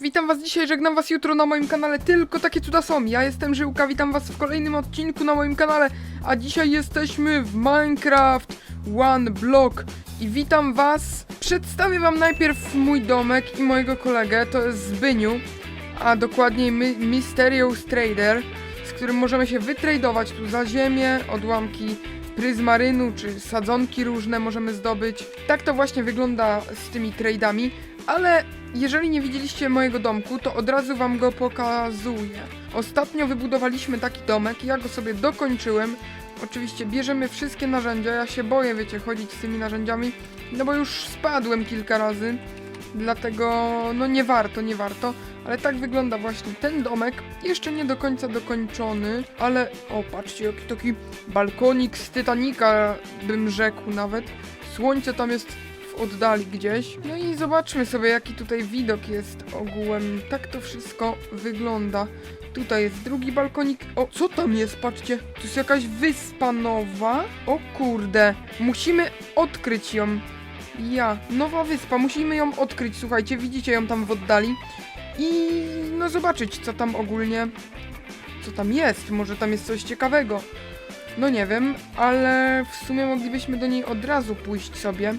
Witam was dzisiaj, żegnam was jutro na moim kanale, tylko takie cuda są. Ja jestem Żyłka, witam was w kolejnym odcinku na moim kanale, a dzisiaj jesteśmy w Minecraft One Block i witam was. Przedstawię wam najpierw mój domek i mojego kolegę, to jest Zbyniu, a dokładniej My Mysterious Trader, z którym możemy się wytradować tu za ziemię, odłamki pryzmarynu czy sadzonki różne możemy zdobyć. Tak to właśnie wygląda z tymi tradeami, ale jeżeli nie widzieliście mojego domku, to od razu wam go pokazuję. Ostatnio wybudowaliśmy taki domek, ja go sobie dokończyłem. Oczywiście bierzemy wszystkie narzędzia, ja się boję, wiecie, chodzić z tymi narzędziami, no bo już spadłem kilka razy, dlatego no nie warto, nie warto. Ale tak wygląda właśnie ten domek, jeszcze nie do końca dokończony, ale o patrzcie, jaki taki balkonik z Titanica bym rzekł nawet. Słońce tam jest oddali gdzieś. No i zobaczmy sobie, jaki tutaj widok jest ogółem. Tak to wszystko wygląda. Tutaj jest drugi balkonik. O, co tam jest? Patrzcie, to jest jakaś wyspa nowa. O kurde, musimy odkryć ją. Ja, nowa wyspa, musimy ją odkryć, słuchajcie, widzicie ją tam w oddali. I no zobaczyć, co tam ogólnie, co tam jest, może tam jest coś ciekawego. No nie wiem, ale w sumie moglibyśmy do niej od razu pójść sobie.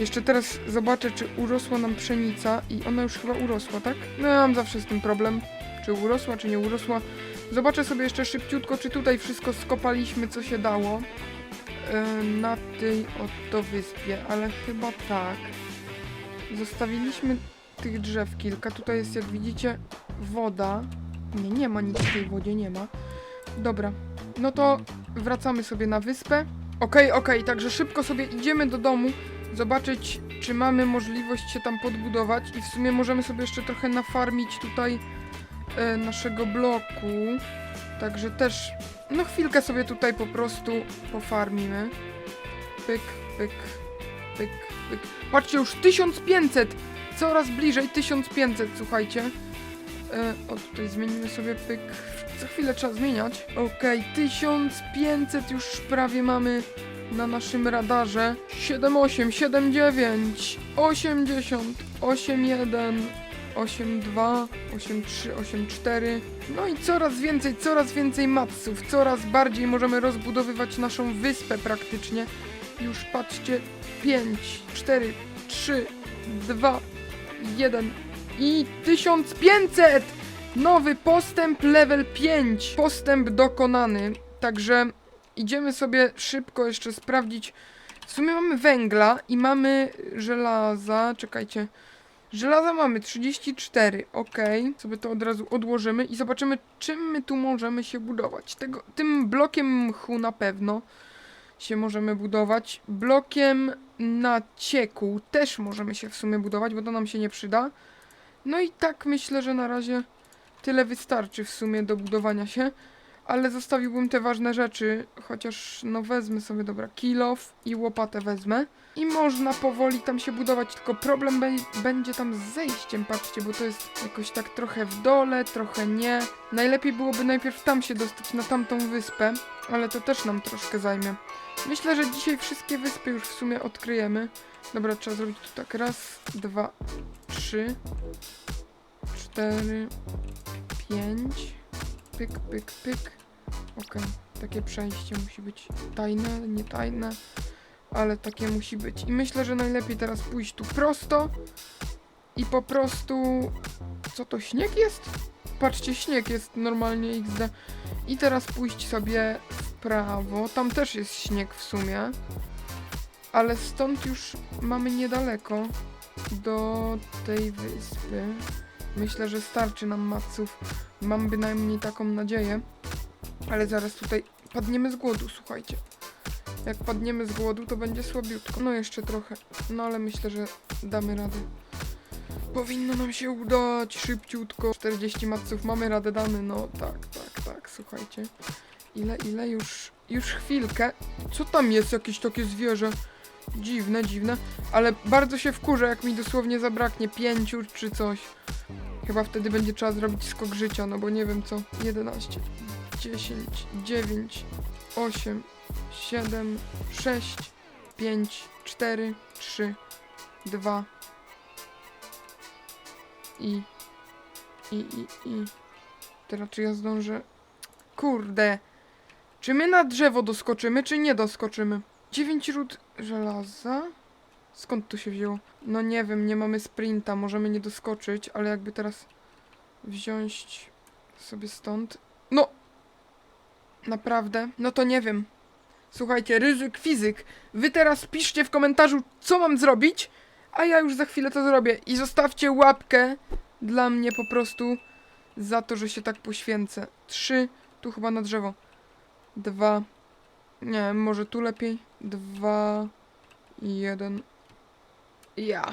Jeszcze teraz zobaczę, czy urosła nam pszenica i ona już chyba urosła, tak? No ja mam zawsze z tym problem, czy urosła, czy nie urosła. Zobaczę sobie jeszcze szybciutko, czy tutaj wszystko skopaliśmy, co się dało yy, na tej oto wyspie, ale chyba tak. Zostawiliśmy tych drzew kilka. Tutaj jest, jak widzicie, woda. Nie, nie ma nic w tej wodzie, nie ma. Dobra, no to wracamy sobie na wyspę. Okej, okej, także szybko sobie idziemy do domu, zobaczyć, czy mamy możliwość się tam podbudować i w sumie możemy sobie jeszcze trochę nafarmić tutaj e, naszego bloku. Także też, no chwilkę sobie tutaj po prostu pofarmimy. Pyk, pyk, pyk, pyk. Patrzcie, już 1500! Coraz bliżej 1500, słuchajcie. E, o, tutaj zmienimy sobie pyk. Co chwilę trzeba zmieniać. Okej, 1500 już prawie mamy na naszym radarze. 78, 79, 80, 81, 82, 83, 84. No i coraz więcej, coraz więcej matsów, coraz bardziej możemy rozbudowywać naszą wyspę praktycznie. Już patrzcie, 5, 4, 3, 2, 1 i 1500! Nowy postęp level 5. Postęp dokonany. Także idziemy sobie szybko jeszcze sprawdzić. W sumie mamy węgla i mamy żelaza. Czekajcie. Żelaza mamy 34, ok. Sobie to od razu odłożymy i zobaczymy, czym my tu możemy się budować. Tego, tym blokiem mchu na pewno się możemy budować. Blokiem nacieku też możemy się w sumie budować, bo to nam się nie przyda. No i tak myślę, że na razie tyle wystarczy w sumie do budowania się. Ale zostawiłbym te ważne rzeczy, chociaż no wezmę sobie, dobra, kilof i łopatę wezmę. I można powoli tam się budować, tylko problem będzie tam z zejściem, patrzcie, bo to jest jakoś tak trochę w dole, trochę nie. Najlepiej byłoby najpierw tam się dostać, na tamtą wyspę, ale to też nam troszkę zajmie. Myślę, że dzisiaj wszystkie wyspy już w sumie odkryjemy. Dobra, trzeba zrobić tu tak, raz, dwa, trzy, cztery, pięć, pyk, pyk, pyk. Okej, takie przejście musi być tajne, nie tajne, ale takie musi być. I myślę, że najlepiej teraz pójść tu prosto i po prostu... Co to, śnieg jest? Patrzcie, śnieg jest normalnie XD. I teraz pójść sobie w prawo. Tam też jest śnieg w sumie. Ale stąd już mamy niedaleko do tej wyspy. Myślę, że starczy nam maców. Mam bynajmniej taką nadzieję. Ale zaraz tutaj padniemy z głodu, słuchajcie. Jak padniemy z głodu, to będzie słabiutko. No jeszcze trochę. No ale myślę, że damy radę. Powinno nam się udać szybciutko. 40 maców mamy radę damy. No tak, tak, tak, słuchajcie. Ile, ile? Już, już chwilkę. Co tam jest? Jakieś takie zwierzę. Dziwne, dziwne. Ale bardzo się wkurzę, jak mi dosłownie zabraknie pięciu czy coś. Chyba wtedy będzie trzeba zrobić skok życia, no bo nie wiem co. 11, 10, 9, 8, 7, 6, 5, 4, 3, 2 i I, i, i. Teraz czy ja zdążę? Kurde. Czy my na drzewo doskoczymy, czy nie doskoczymy? 9 ród żelaza? Skąd to się wzięło? No nie wiem, nie mamy sprinta, możemy nie doskoczyć, ale jakby teraz wziąć sobie stąd. No! Naprawdę? No to nie wiem. Słuchajcie, ryzyk fizyk. Wy teraz piszcie w komentarzu, co mam zrobić, a ja już za chwilę to zrobię. I zostawcie łapkę dla mnie po prostu za to, że się tak poświęcę. Trzy, tu chyba na drzewo. Dwa, nie może tu lepiej. Dwa jeden. Ja.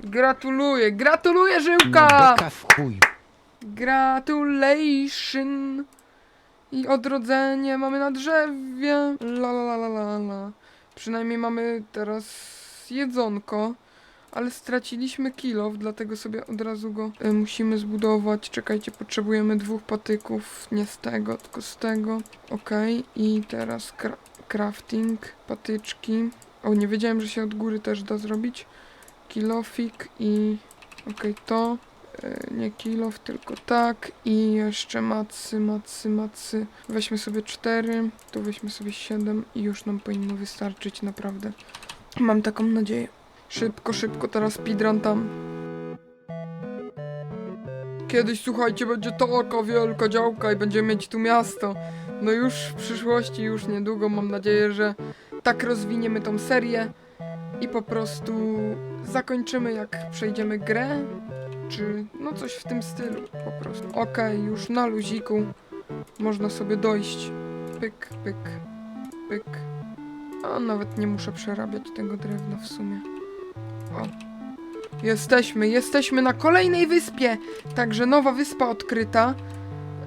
Gratuluję, gratuluję, Żyłka! Beka w chuj. Gratulation! I odrodzenie mamy na drzewie. La la la la la. Przynajmniej mamy teraz jedzonko. Ale straciliśmy kilow, dlatego sobie od razu go e, musimy zbudować. Czekajcie, potrzebujemy dwóch patyków. Nie z tego, tylko z tego. Okej, i teraz kra crafting, patyczki. O, nie wiedziałem, że się od góry też da zrobić. Kilofik i... Okej, to. E, nie kilof, tylko tak. I jeszcze macy, macy, macy. Weźmy sobie cztery, tu weźmy sobie siedem i już nam powinno wystarczyć, naprawdę. Mam taką nadzieję. Szybko, szybko, teraz speedrun tam. Kiedyś, słuchajcie, będzie taka wielka działka i będziemy mieć tu miasto. No już w przyszłości, już niedługo, mam nadzieję, że tak rozwiniemy tą serię i po prostu zakończymy, jak przejdziemy grę czy no coś w tym stylu po prostu. Okej, już na luziku można sobie dojść. Pyk, pyk, pyk. A nawet nie muszę przerabiać tego drewna w sumie. O. Jesteśmy, jesteśmy na kolejnej wyspie. Także nowa wyspa odkryta.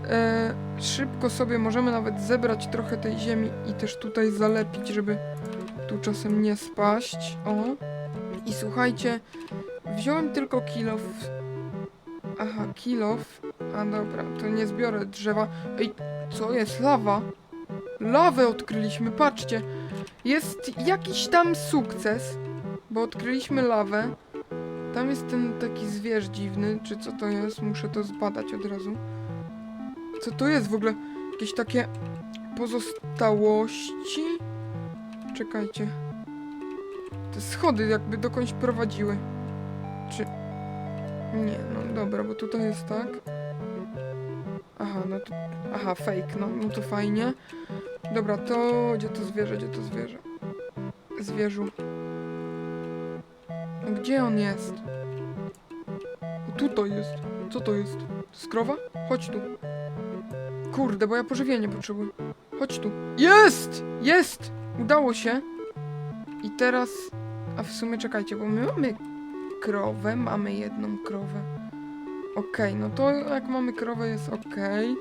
E, szybko sobie możemy nawet zebrać trochę tej ziemi i też tutaj zalepić, żeby tu czasem nie spaść. O. I słuchajcie, wziąłem tylko kilof Aha, kilof. A dobra, to nie zbiorę drzewa. Ej, co jest? Lawa? Lawę odkryliśmy, patrzcie. Jest jakiś tam sukces, bo odkryliśmy lawę. Tam jest ten taki zwierz dziwny, czy co to jest? Muszę to zbadać od razu. Co to jest w ogóle? Jakieś takie pozostałości? Czekajcie. Te schody jakby dokądś prowadziły. Czy... Nie, no dobra, bo tutaj jest tak. Aha, no to... Aha, fake, no, no to fajnie. Dobra, to... Gdzie to zwierzę, gdzie to zwierzę? Zwierzu. Gdzie on jest? Tutaj jest. Co to jest? To jest krowa? Chodź tu. Kurde, bo ja pożywienie potrzebuję. Chodź tu. Jest! Jest! Udało się. I teraz... A w sumie czekajcie, bo my mamy krowę, mamy jedną krowę. Okej, no to jak mamy krowę jest okej,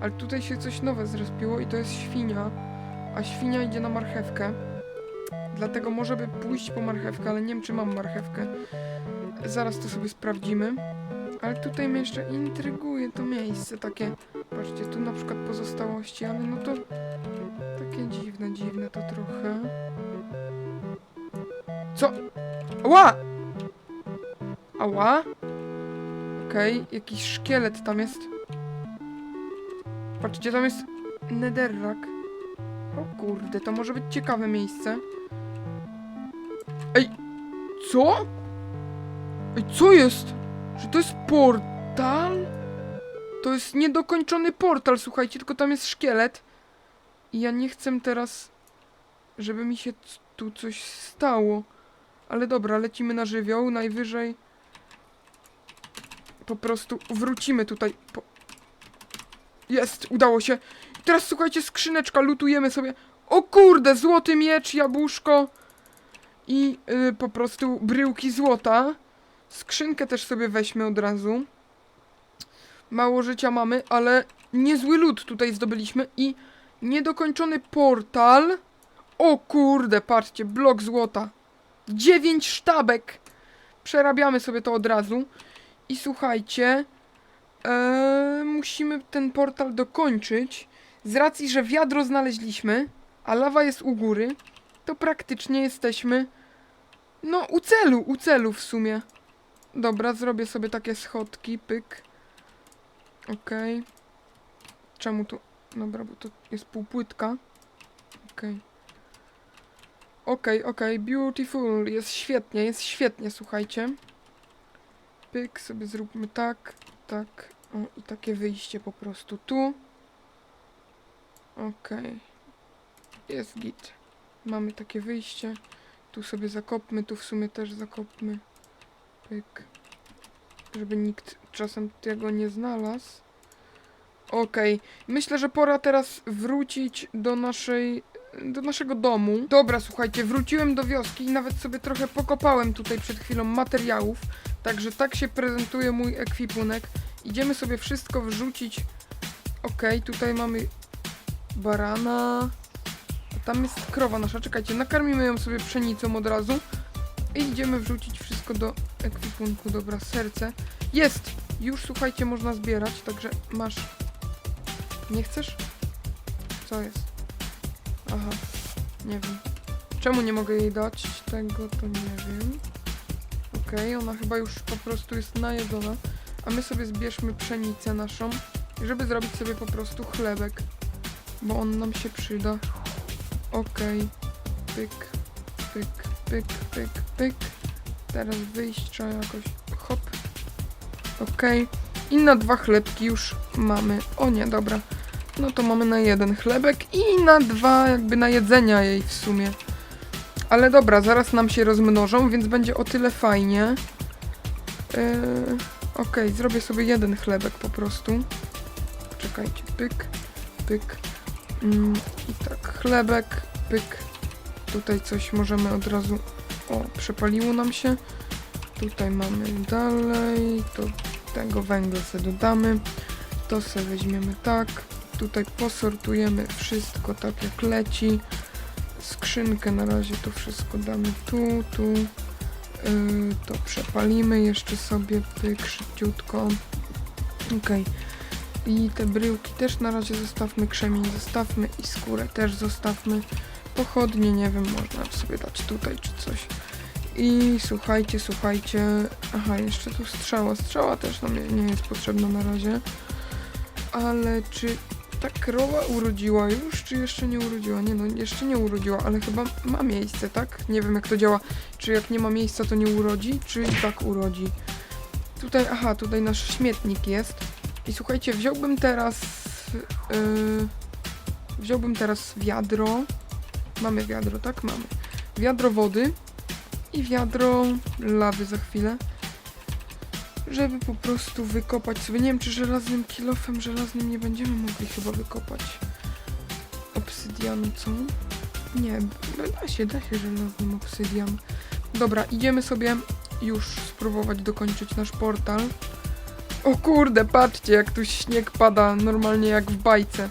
ale tutaj się coś nowe zrespiło i to jest świnia, a świnia idzie na marchewkę. Dlatego może by pójść po marchewkę, ale nie wiem czy mam marchewkę. Zaraz to sobie sprawdzimy. Ale tutaj mnie jeszcze intryguje to miejsce takie. Patrzcie, tu na przykład pozostałości, ale no to takie dziwne, dziwne to trochę. Co? Ła! Ała? Okej, jakiś szkielet tam jest. Patrzcie, tam jest netherrack. O kurde, to może być ciekawe miejsce. Ej, co? Ej, co jest? Czy to jest portal? To jest niedokończony portal, słuchajcie, tylko tam jest szkielet. I ja nie chcę teraz, żeby mi się tu coś stało. Ale dobra, lecimy na żywioł, najwyżej po prostu wrócimy tutaj. Po... Jest, udało się. Teraz słuchajcie, skrzyneczka, lutujemy sobie. O kurde, złoty miecz, jabłuszko i y, po prostu bryłki złota. Skrzynkę też sobie weźmy od razu. Mało życia mamy, ale niezły lód tutaj zdobyliśmy i niedokończony portal. O kurde, patrzcie, blok złota. Dziewięć sztabek. Przerabiamy sobie to od razu. I słuchajcie, e, musimy ten portal dokończyć. Z racji, że wiadro znaleźliśmy, a lawa jest u góry, to praktycznie jesteśmy, no, u celu, u celu w sumie. Dobra, zrobię sobie takie schodki, pyk. Okej. Czemu tu? Dobra, bo to jest półpłytka. Okej. Okej, okej, beautiful. Jest świetnie, jest świetnie, słuchajcie. Pyk, sobie zróbmy tak, tak. O, i takie wyjście po prostu tu. Okej. Jest git. Mamy takie wyjście. Tu sobie zakopmy, tu w sumie też zakopmy. Pyk. Żeby nikt czasem tego nie znalazł. Okej. Myślę, że pora teraz wrócić do naszej do naszego domu. Dobra, słuchajcie, wróciłem do wioski i nawet sobie trochę pokopałem tutaj przed chwilą materiałów. Także tak się prezentuje mój ekwipunek. Idziemy sobie wszystko wrzucić. Okej, tutaj mamy barana. A tam jest krowa nasza. Czekajcie, nakarmimy ją sobie pszenicą od razu. I idziemy wrzucić wszystko do ekwipunku. Dobra, serce. Jest! Już słuchajcie, można zbierać, także masz. Nie chcesz? Co jest? Aha, nie wiem. Czemu nie mogę jej dać tego, to nie wiem. Okej, ona chyba już po prostu jest najedzona. A my sobie zbierzmy pszenicę naszą, żeby zrobić sobie po prostu chlebek. Bo on nam się przyda. Okej. Pyk, pyk, pyk, pyk, pyk. Teraz wyjść trzeba jakoś. Hop. Okej. I na dwa chlebki już mamy. O nie, dobra. No to mamy na jeden chlebek i na dwa jakby na jedzenia jej w sumie. Ale dobra, zaraz nam się rozmnożą, więc będzie o tyle fajnie. Yy, Okej, zrobię sobie jeden chlebek po prostu. Czekajcie, pyk, pyk. Mm, I tak, chlebek, pyk. Tutaj coś możemy od razu... O, przepaliło nam się. Tutaj mamy dalej, to tego węgla sobie dodamy. To sobie weźmiemy tak. Tutaj posortujemy wszystko tak jak leci. Skrzynkę na razie to wszystko damy tu, tu. Yy, to przepalimy jeszcze sobie pyk szybciutko. Okej. I te bryłki też na razie zostawmy, krzemień zostawmy i skórę też zostawmy. Pochodnie, nie wiem, można sobie dać tutaj czy coś. I słuchajcie, słuchajcie. Aha, jeszcze tu strzała. Strzała też nam nie, jest potrzebna na razie. Ale czy ta krowa urodziła już, czy jeszcze nie urodziła? Nie no, jeszcze nie urodziła, ale chyba ma miejsce, tak? Nie wiem jak to działa. Czy jak nie ma miejsca, to nie urodzi, czy i tak urodzi? Tutaj, aha, tutaj nasz śmietnik jest. I słuchajcie, wziąłbym teraz... Yy, wziąłbym teraz wiadro. Mamy wiadro, tak? Mamy. Wiadro wody i wiadro lawy za chwilę. Żeby po prostu wykopać sobie. Nie wiem, czy żelaznym kilofem żelaznym nie będziemy mogli chyba wykopać obsydianu, co? Nie, da się, da się żelaznym obsydian. Dobra, idziemy sobie już spróbować dokończyć nasz portal. O kurde, patrzcie jak tu śnieg pada normalnie jak w bajce.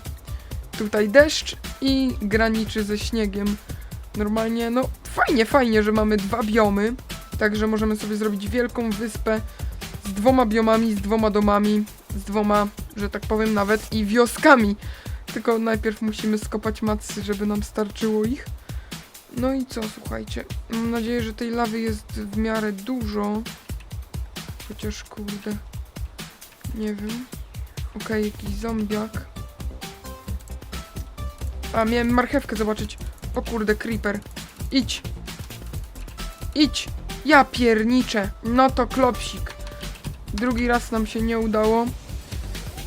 Tutaj deszcz i graniczy ze śniegiem. Normalnie, no fajnie, fajnie, że mamy dwa biomy. Także możemy sobie zrobić wielką wyspę z dwoma biomami, z dwoma domami, z dwoma, że tak powiem, nawet i wioskami. Tylko najpierw musimy skopać macy, żeby nam starczyło ich. No i co, słuchajcie. Mam nadzieję, że tej lawy jest w miarę dużo. Chociaż kurde. Nie wiem. Okej, jakiś zombiak. A, miałem marchewkę zobaczyć. O kurde, creeper. Idź. Idź. Ja pierniczę. No to klopsik. Drugi raz nam się nie udało.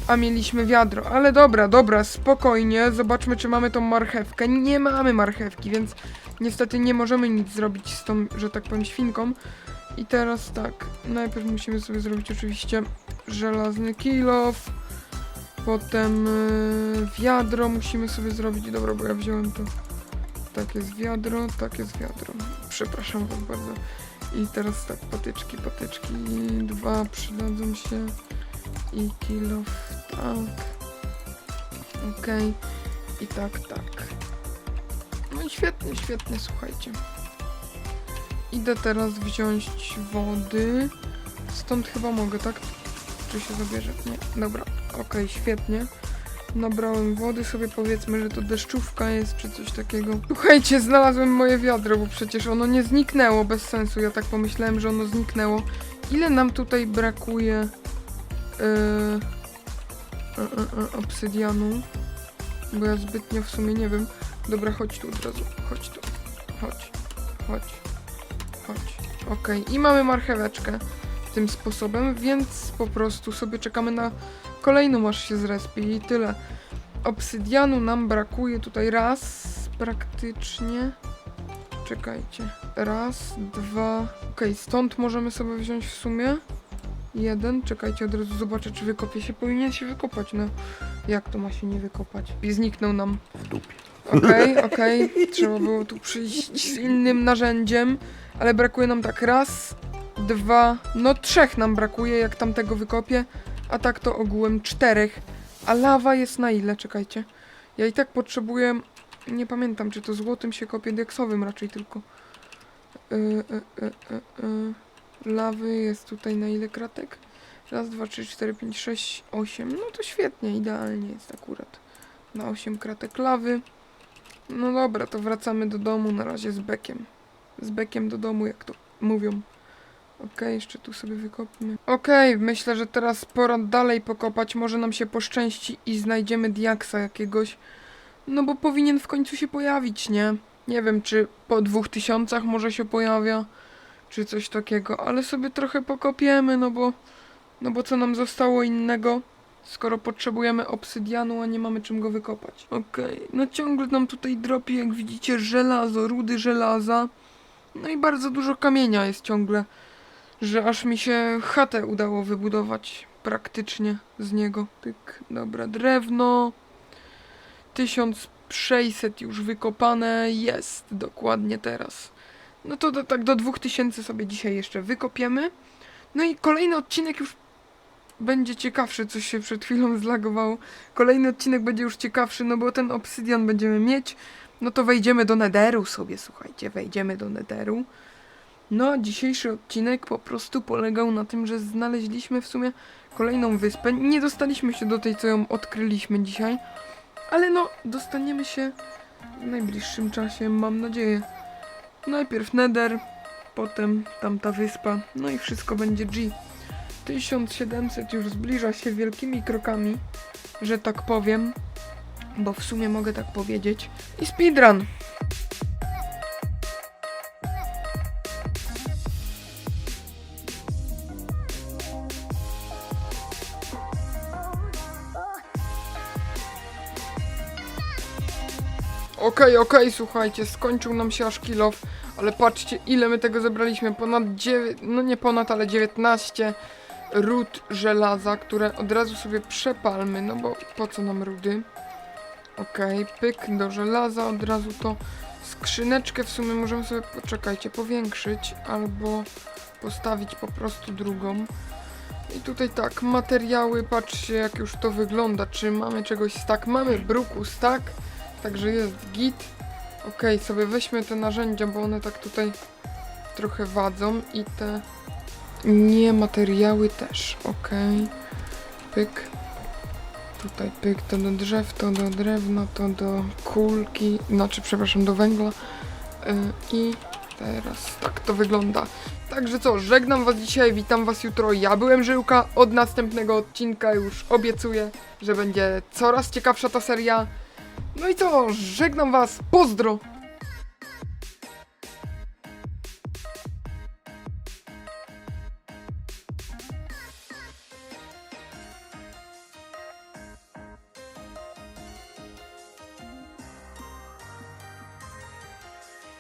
A mieliśmy wiadro. Ale dobra, dobra, spokojnie. Zobaczmy, czy mamy tą marchewkę. Nie mamy marchewki, więc niestety nie możemy nic zrobić z tą, że tak powiem, świnką. I teraz tak, najpierw musimy sobie zrobić oczywiście żelazny kilof. Potem yy, wiadro musimy sobie zrobić. Dobra, bo ja wziąłem to. Tak jest wiadro, tak jest wiadro. Przepraszam was bardzo. I teraz tak, patyczki, patyczki. Dwa przydadzą się. I kilof, tak. Okej. I tak, tak. No i świetnie, świetnie, słuchajcie. Idę teraz wziąć wody. Stąd chyba mogę, tak? Czy się zabierze? Nie. Dobra, okej, świetnie. Nabrałem wody, sobie powiedzmy, że to deszczówka jest, czy coś takiego. Słuchajcie, znalazłem moje wiadro, bo przecież ono nie zniknęło, bez sensu. Ja tak pomyślałem, że ono zniknęło. Ile nam tutaj brakuje? Yy, e, obsydianu. Bo ja zbytnio w sumie nie wiem. Dobra, chodź tu od razu. Chodź tu. Chodź. Chodź. Chodź. Okej, i mamy marcheweczkę tym sposobem, więc po prostu sobie czekamy na kolejną aż się zrespi i tyle. Obsydianu nam brakuje tutaj raz praktycznie. Czekajcie. Raz, dwa. Okej, stąd możemy sobie wziąć w sumie. Jeden. Czekajcie, od razu zobaczę, czy wykopie się. Powinien się wykopać, no. Jak to ma się nie wykopać? I zniknął nam. W dupie. Okej, okej. Trzeba było tu przyjść z innym narzędziem, ale brakuje nam tak raz, dwa, no trzech nam brakuje, jak tamtego wykopię, a tak to ogółem czterech. A lawa jest na ile? Czekajcie. Ja i tak potrzebuję, nie pamiętam, czy to złotym się kopie, deksowym raczej tylko. Y, y, y, y, y. Lawy jest tutaj na ile kratek? Raz, dwa, trzy, cztery, pięć, sześć, osiem. No to świetnie, idealnie jest akurat. Na osiem kratek lawy. No dobra, to wracamy do domu na razie z bekiem. Z bekiem do domu, jak to mówią. Okej, jeszcze tu sobie wykopmy. Okej, myślę, że teraz pora dalej pokopać. Może nam się poszczęści i znajdziemy diaksa jakiegoś. No bo powinien w końcu się pojawić, nie? Nie wiem, czy po dwóch tysiącach może się pojawia, czy coś takiego, ale sobie trochę pokopiemy, no bo... No bo co nam zostało innego? skoro potrzebujemy obsydianu, a nie mamy czym go wykopać. Okej, no ciągle nam tutaj dropi, jak widzicie, żelazo, rudy żelaza. No i bardzo dużo kamienia jest ciągle, że aż mi się chatę udało wybudować praktycznie z niego. Tyk, dobra, drewno. 1600 już wykopane jest dokładnie teraz. No to do, tak do 2000 sobie dzisiaj jeszcze wykopiemy. No i kolejny odcinek już będzie ciekawszy, coś się przed chwilą zlagowało. Kolejny odcinek będzie już ciekawszy, no bo ten obsydian będziemy mieć. No to wejdziemy do nederu sobie, słuchajcie, wejdziemy do nederu. No, dzisiejszy odcinek po prostu polegał na tym, że znaleźliśmy w sumie kolejną wyspę. Nie dostaliśmy się do tej, co ją odkryliśmy dzisiaj, ale no, dostaniemy się w najbliższym czasie, mam nadzieję. Najpierw nether, potem tamta wyspa, no i wszystko będzie G. 1700 już zbliża się wielkimi krokami, że tak powiem, bo w sumie mogę tak powiedzieć. I speedrun! Okej, okej, słuchajcie, skończył nam się aż kilof, ale patrzcie ile my tego zebraliśmy, ponad 9, no nie ponad, ale 19 ród żelaza, które od razu sobie przepalmy, no bo po co nam rudy? Okej, pyk do żelaza, od razu to skrzyneczkę w sumie możemy sobie, poczekajcie, powiększyć albo postawić po prostu drugą. I tutaj tak, materiały, patrzcie jak już to wygląda, czy mamy czegoś stack, mamy bruku stack, także jest git. Okej, sobie weźmy te narzędzia, bo one tak tutaj trochę wadzą i te nie, materiały też, okej. Pyk. Tutaj pyk, to do drzew, to do drewna, to do kulki, znaczy przepraszam, do węgla. Yy, I teraz tak to wygląda. Także co, żegnam was dzisiaj, witam was jutro. Ja byłem Żyłka, od następnego odcinka już obiecuję, że będzie coraz ciekawsza ta seria. No i co, żegnam was, pozdro!